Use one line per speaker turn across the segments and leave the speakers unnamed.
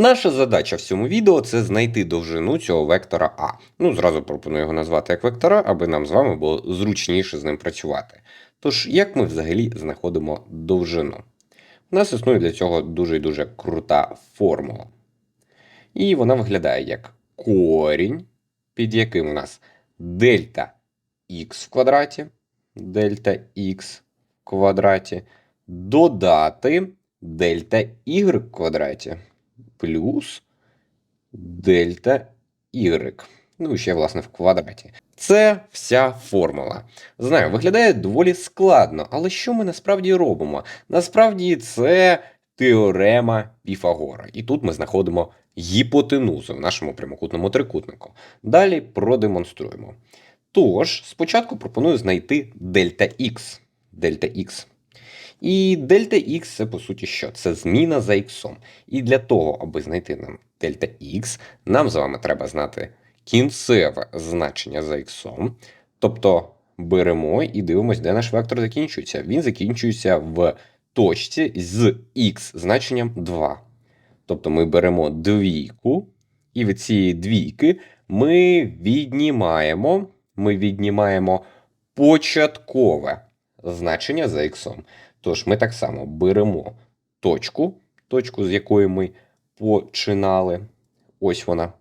Наша задача в цьому відео це знайти довжину цього вектора А. Ну, зразу пропоную його назвати як вектора, аби нам з вами було зручніше з ним працювати. Тож, як ми взагалі знаходимо довжину? У нас існує для цього дуже і дуже крута формула. І вона виглядає як корінь, під яким у нас дельта х в квадраті, дельта х в квадраті, додати дельта y в квадраті плюс дельта y. Ну, і ще, власне, в квадраті. Це вся формула. Знаю, виглядає доволі складно, але що ми насправді робимо? Насправді це теорема Піфагора. І тут ми знаходимо гіпотенузу в нашому прямокутному трикутнику. Далі продемонструємо. Тож, спочатку пропоную знайти дельта х. Дельта х. І дельта х це по суті що? Це зміна за х. І для того, аби знайти нам дельта х, нам з вами треба знати кінцеве значення за х. Тобто беремо і дивимося, де наш вектор закінчується. Він закінчується в точці з х значенням 2. Тобто ми беремо двійку, і від цієї двійки ми віднімаємо, ми віднімаємо початкове значення за х. Тож ми так само беремо точку, точку, з якої ми починали. Ось вона.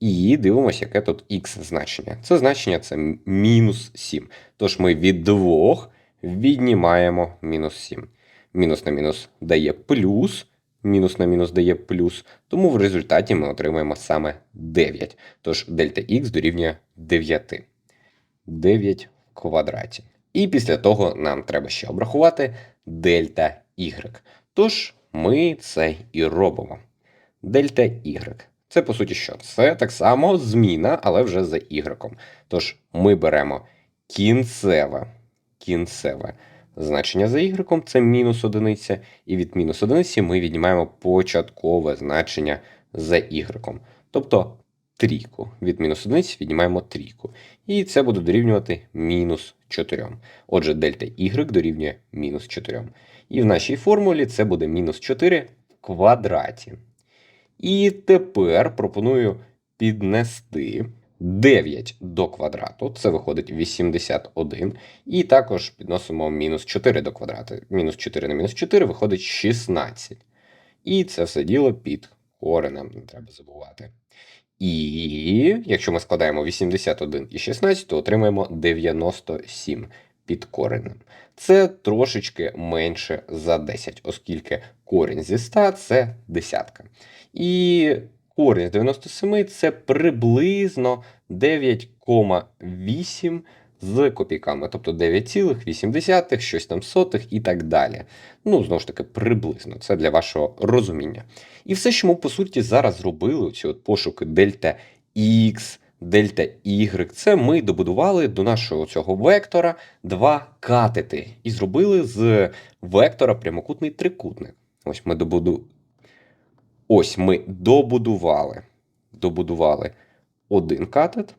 І дивимося, яке тут х значення. Це значення це мінус 7. Тож ми від 2 віднімаємо мінус 7. Мінус на мінус дає плюс, мінус на мінус дає плюс, тому в результаті ми отримаємо саме 9. Тож дельта х дорівнює 9. 9 в квадраті. І після того нам треба ще обрахувати дельта y. Тож ми це і робимо. Дельта y. Це по суті що? Це так само зміна, але вже за y. Тож ми беремо кінцеве, кінцеве значення за y, це мінус одиниця, і від мінус одиниці ми віднімаємо початкове значення за y. Тобто трійку. Від мінус одиниці віднімаємо трійку. І це буде дорівнювати мінус 4. Отже, дельта y дорівнює мінус 4. І в нашій формулі це буде мінус 4 в квадраті. І тепер пропоную піднести 9 до квадрату, це виходить 81. І також підносимо мінус 4 до квадрату. Мінус 4 на мінус 4 виходить 16. І це все діло під коренем, не треба забувати. І якщо ми складаємо 81 і 16, то отримаємо 97 під коренем. Це трошечки менше за 10, оскільки корінь зі 100 це десятка. І корінь з 97 це приблизно 9,8 з копійками, тобто 9,8, щось там сотих і так далі. Ну, знову ж таки, приблизно, це для вашого розуміння. І все, що ми, по суті, зараз зробили, ці от пошуки дельта X, дельта Y, це ми добудували до нашого цього вектора два катети. І зробили з вектора прямокутний трикутник. Ось ми добуду... Ось ми добудували. Добудували один катет.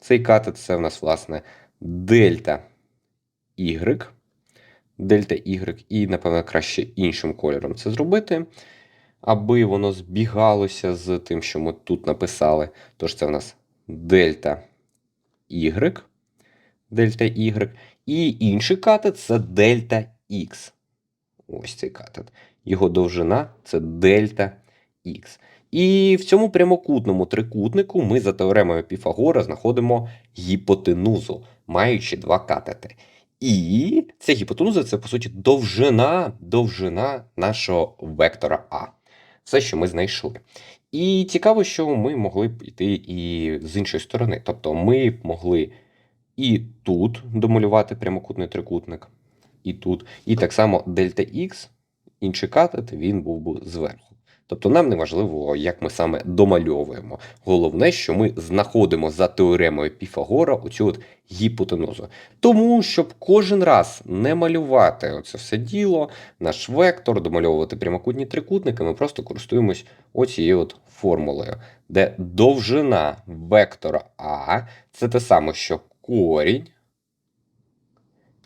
Цей катет це в нас, власне, дельта Y. Дельта Y, і, напевно, краще іншим кольором це зробити, аби воно збігалося з тим, що ми тут написали. Тож це в нас дельта Y. Дельта Y. І інший катет це дельта X. Ось цей катет. Його довжина це дельта Х. І в цьому прямокутному трикутнику ми за теоремою Піфагора знаходимо гіпотенузу, маючи два катети. І ця гіпотенуза це, по суті, довжина довжина нашого вектора А. Все, що ми знайшли. І цікаво, що ми могли б йти і з іншої сторони. Тобто ми б могли і тут домалювати прямокутний трикутник, і тут. І так само дельта Х, інший катет, він був би зверху. Тобто нам не важливо, як ми саме домальовуємо. Головне, що ми знаходимо за теоремою Піфагора оцю от гіпотенузу. Тому, щоб кожен раз не малювати оце все діло, наш вектор, домальовувати прямокутні трикутники, ми просто користуємось оцією от формулою, де довжина вектора А це те саме, що корінь,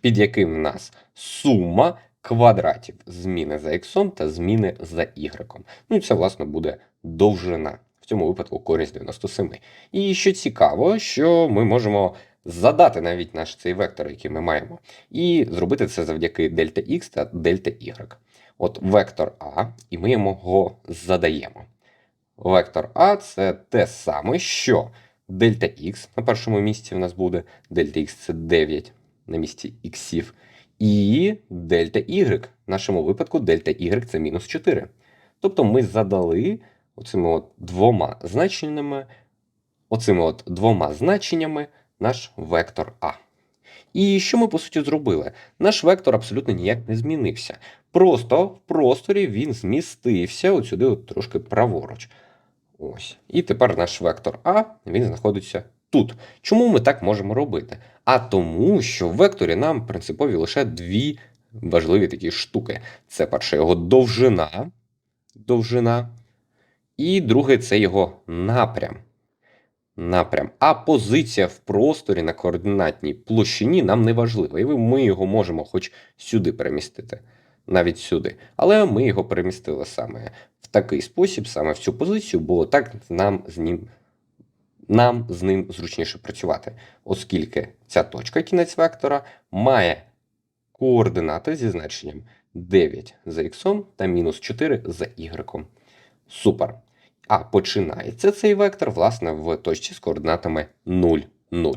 під яким в нас сума квадратів зміни за х та зміни за y. Ну і це, власне, буде довжина. В цьому випадку користь 97. І що цікаво, що ми можемо задати навіть наш цей вектор, який ми маємо, і зробити це завдяки дельта x та дельта y. От вектор А, і ми його задаємо. Вектор А це те саме, що дельта х на першому місці в нас буде, дельта х це 9 на місці іксів, і дельта y. В нашому випадку дельта y це мінус 4. Тобто ми задали оцими от двома значеннями, оцими от двома значеннями наш вектор А. І що ми по суті зробили? Наш вектор абсолютно ніяк не змінився. Просто в просторі він змістився от сюди от трошки праворуч. Ось. І тепер наш вектор А він знаходиться тут. Чому ми так можемо робити? А тому, що в векторі нам принципові лише дві важливі такі штуки. Це перше його довжина, довжина, і друге це його напрям. Напрям. А позиція в просторі на координатній площині нам не важлива. І ми його можемо хоч сюди перемістити, навіть сюди. Але ми його перемістили саме в такий спосіб, саме в цю позицію, бо так нам з ним, нам з ним зручніше працювати, оскільки ця точка кінець вектора має координати зі значенням 9 за х та мінус 4 за y. Супер. А починається цей вектор, власне, в точці з координатами 0, 0.